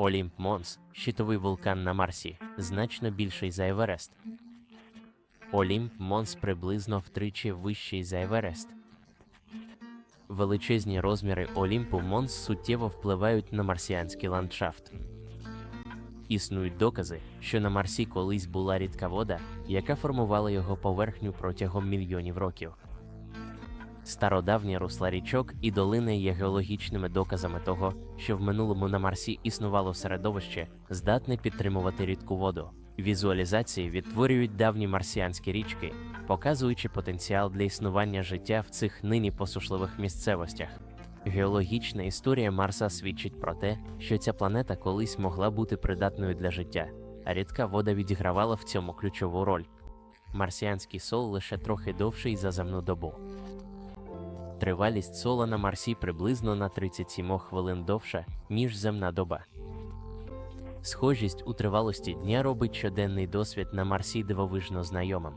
Олімп Монс щитовий вулкан на Марсі, значно більший за Еверест. Олімп Монс приблизно втричі вищий за Еверест. Величезні розміри Олімпу Монс суттєво впливають на марсіанський ландшафт. Існують докази, що на Марсі колись була рідка вода, яка формувала його поверхню протягом мільйонів років. Стародавні русла річок і долини є геологічними доказами того, що в минулому на Марсі існувало середовище, здатне підтримувати рідку воду. Візуалізації відтворюють давні марсіанські річки, показуючи потенціал для існування життя в цих нині посушливих місцевостях. Геологічна історія Марса свідчить про те, що ця планета колись могла бути придатною для життя, а рідка вода відігравала в цьому ключову роль. Марсіанський сол лише трохи довший за земну добу. Тривалість сола на Марсі приблизно на 37 хвилин довша, ніж земна доба. Схожість у тривалості дня робить щоденний досвід на Марсі дивовижно знайомим.